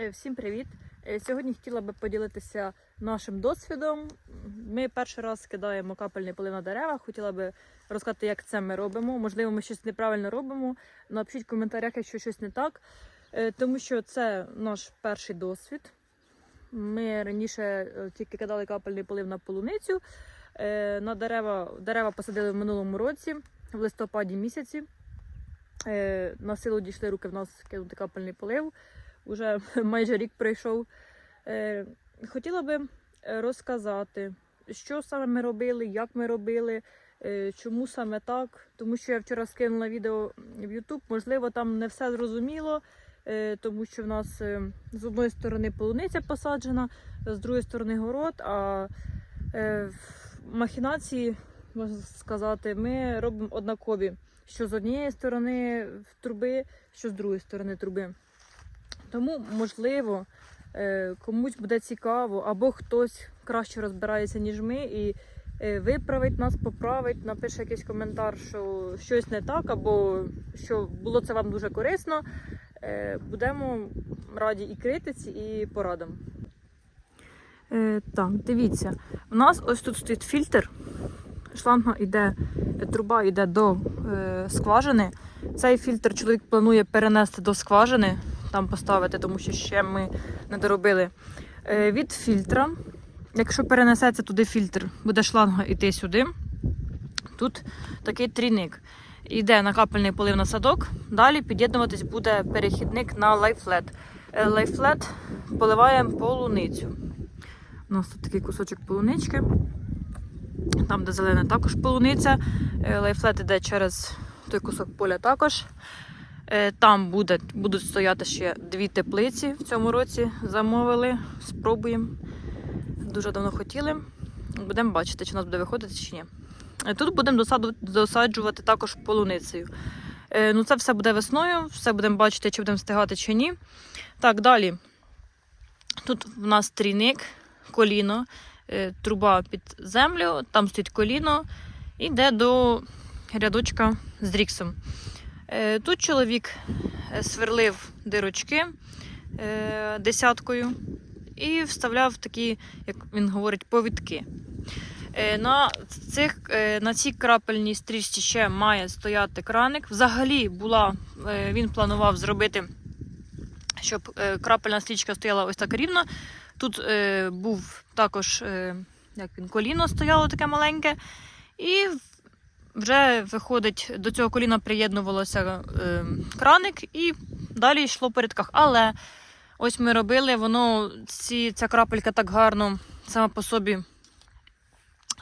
Е, Всім привіт! Е, Сьогодні хотіла би поділитися нашим досвідом. Ми перший раз кидаємо капельний полив на дерева. Хотіла би розказати, як це ми робимо. Можливо, ми щось неправильно робимо. Напишіть в коментарях, якщо щось не так. Е, Тому що це наш перший досвід. Ми раніше тільки кидали капельний полив на полуницю. На дерева, дерева посадили в минулому році, в листопаді місяці. На силу дійшли руки в нас кинути капельний полив. Уже майже рік пройшов. Е, Хотіла би е, розказати, що саме ми робили, як ми робили, е, чому саме так. Тому що я вчора скинула відео в YouTube, можливо, там не все зрозуміло, тому що в нас з одної сторони полуниця посаджена, з другої сторони город, а в махінації, можна сказати, ми робимо однакові. Що з однієї сторони труби, що з другої сторони труби. Тому, можливо, е, комусь буде цікаво, або хтось краще розбирається, ніж ми, і е, виправить нас, поправить, напише якийсь коментар, що щось не так, або що було це вам дуже корисно. Е, Будемо раді і критиці, і порадам. Е, так, дивіться, у нас ось тут стоїть фільтр. Шланга йде, труба йде до е, скважини. Цей фільтр чоловік планує перенести до скважини, там поставити, тому що ще ми не доробили. Е, від фільтра, якщо перенесеться туди фільтр, буде шланга йти сюди. Тут такий трійник. Йде на капельний полив на садок. Далі під'єднуватись буде перехідник на лайфлет. Е, Лайфлет поливаємо полуницю. У нас тут такий кусочок полунички. Там, де зелена, також полуниця. Е, Лайфлет іде через той кусок поля також. Е, Там буде, будуть стояти ще дві теплиці в цьому році. Замовили, спробуємо. Дуже давно хотіли. Будемо бачити, чи у нас буде виходити, чи ні. Е, Тут будемо досаджувати також полуницею. Е, Ну, це все буде весною, все будемо бачити, чи будемо встигати, чи ні. Так, далі. Тут в нас трійник, коліно, труба під землю, там стоїть коліно, іде до рядочка з ріксом. Е, Тут чоловік е, сверлив дирочки е, десяткою і вставляв такі, як він говорить, повідки. На, цих, на цій крапельній стрічці ще має стояти краник. Взагалі була, він планував зробити, щоб крапельна стрічка стояла ось так рівно. Тут був також як він, коліно стояло таке маленьке. І вже виходить, до цього коліна приєднувалося е, краник і далі йшло по рядках. Але ось ми робили, воно ці, ця крапелька так гарно сама по собі,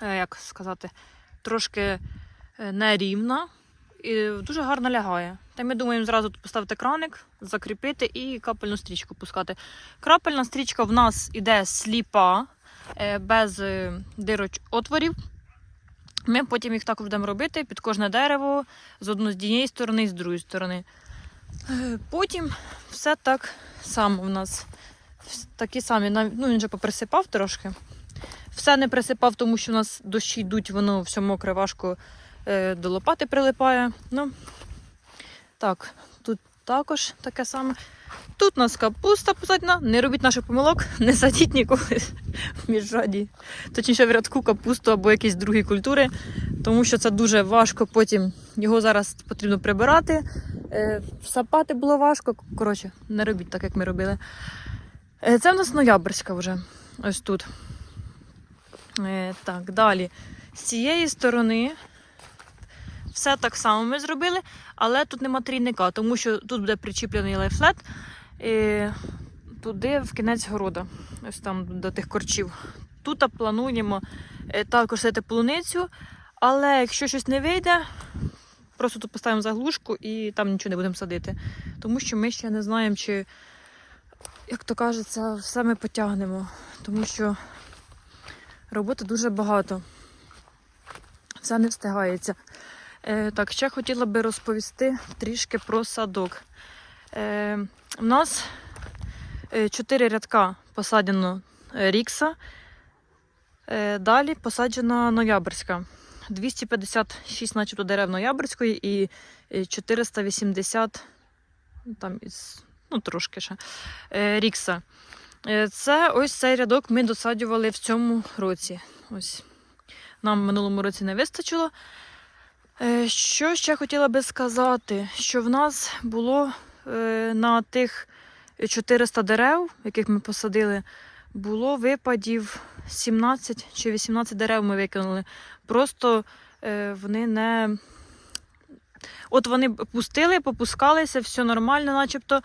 е, як сказати, трошки е, нерівна і дуже гарно лягає. Та ми думаємо зразу поставити краник, закріпити і капельну стрічку пускати. Крапельна стрічка в нас іде сліпа, е, без е, дироч отворів. Ми потім їх так будемо робити під кожне дерево з однієї сторони і з другої сторони. Е, Потім все так само в нас. Такі самі, ну він вже поприсипав трошки. Все не присипав, тому що у нас дощі йдуть, воно все мокре, важко е, до лопати прилипає. Ну, так, також таке саме. Тут у нас капуста посадена. Не робіть наших помилок, не садіть ніколи в міжраді. Точніше в рядку капусту або якісь другі культури, тому що це дуже важко. Потім його зараз потрібно прибирати. Е, Сапати було важко. Коротше, не робіть так, як ми робили. Е, Це в нас ноябрьська вже. Ось тут. Е, Так, далі. З цієї сторони все так само ми зробили, але тут нема трійника, тому що тут буде причіплений лайфлет е, туди в кінець города, ось там до тих корчів. Тут плануємо е, також садити полуницю, але якщо щось не вийде, просто тут поставимо заглушку і там нічого не будемо садити. Тому що ми ще не знаємо, чи, як то кажеться, все ми потягнемо. Тому що роботи дуже багато. Все не встигається. Е, так, ще хотіла би розповісти трішки про садок. Е, у нас е, чотири рядка посаджено е, рікса. Е, далі посаджена ноябрьська. 256 начебто дерев ноябрьської і е, 480 ну, там із ну трошки ще, е, рікса. Е, Це ось цей рядок ми досаджували в цьому році. Ось. Нам в минулому році не вистачило. Е, Що ще хотіла би сказати, що в нас було е, на тих 400 дерев, яких ми посадили, було випадів 17 чи 18 дерев ми викинули. Просто е, вони не. От вони пустили, попускалися, все нормально, начебто.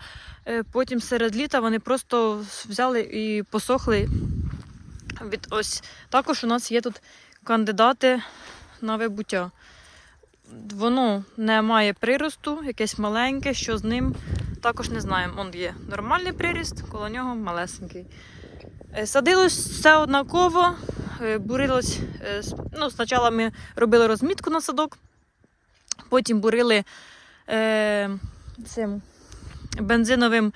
Потім серед літа вони просто взяли і посохли. Від ось також у нас є тут кандидати на вибуття. Воно не має приросту, якесь маленьке, що з ним також не знаємо. Он є нормальний приріст, коло нього малесенький. Е, Садилось все однаково, е, бурилось. е, Ну, спочатку ми робили розмітку на садок, потім бурили е, цим бензиновим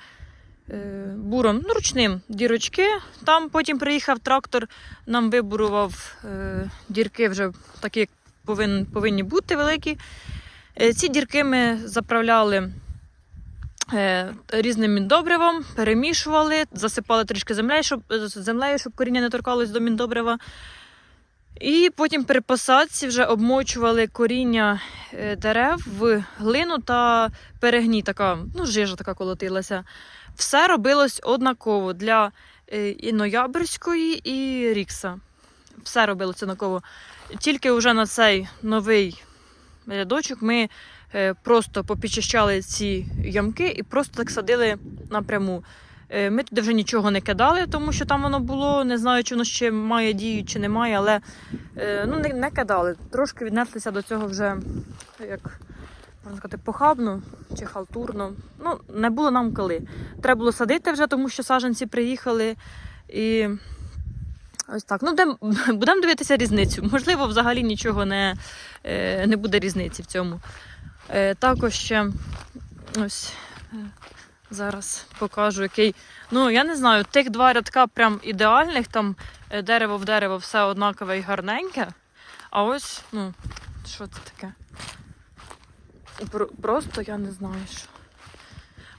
буром, ну, ручним дірочки. Там потім приїхав трактор, нам вибурував е, дірки вже такі, як повин, повинні бути великі. Е, ці дірки ми заправляли е, різним міндобривом, перемішували, засипали трішки землею, щоб, е, землею, щоб коріння не торкалось до міндобрива. І потім при посадці вже обмочували коріння дерев в глину та перегній, така, ну, жижа така колотилася. Все робилось однаково для і ноябрьської, і рікса. Все робилось однаково. Тільки вже на цей новий рядочок ми е, просто попідчищали ці ямки і просто так садили напряму. Е, Ми туди вже нічого не кидали, тому що там воно було. Не знаю, чи воно ще має дію, чи не має, але е, ну, не, не кидали. Трошки віднеслися до цього вже як можна сказати, похабно чи халтурно. Ну, не було нам коли. Треба було садити вже, тому що саджанці приїхали. І ось так. Ну, будемо дивитися різницю. Можливо, взагалі нічого не, е, не буде різниці в цьому. Е, Також ще ось е, зараз покажу, який. Ну, я не знаю, тих два рядка прям ідеальних, там дерево в дерево все однакове і гарненьке. А ось, ну, що це таке? Просто я не знаю, що.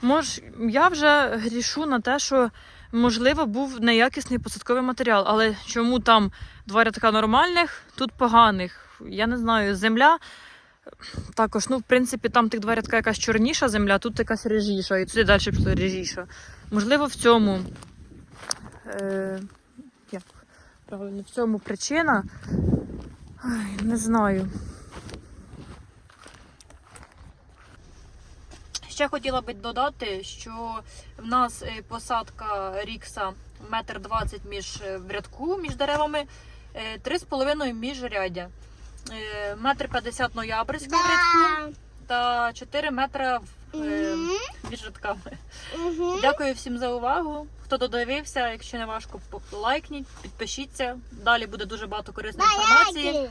Мож, я вже грішу на те, що, можливо, був неякісний посадковий матеріал, але чому там два рядка нормальних, тут поганих. Я не знаю, земля. Також, ну, в принципі, там тих два рядка якась чорніша земля, тут якась режіша, і туди далі пішло режіша. Можливо, в цьому. Е, як правильно, в цьому причина. Ай, не знаю. Ще хотіла би додати, що в нас е, посадка рікса метр двадцять між е, в рядку між деревами, е, три з половиною міжряддя. Метр п'ятдесят ноябрьська в рядку та 4 метри між рядками. Дякую всім за увагу. Хто додивився, якщо не важко, лайкніть, підпишіться. Далі буде дуже багато корисної інформації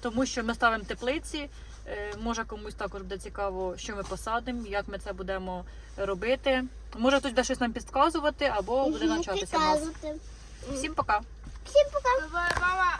тому що ми ставимо теплиці. Е, Може комусь також буде цікаво, що ми посадимо, як ми це будемо робити. Може хтось буде щось нам підказувати або буде навчатися нас. Всім пока! Всім пока. Мама.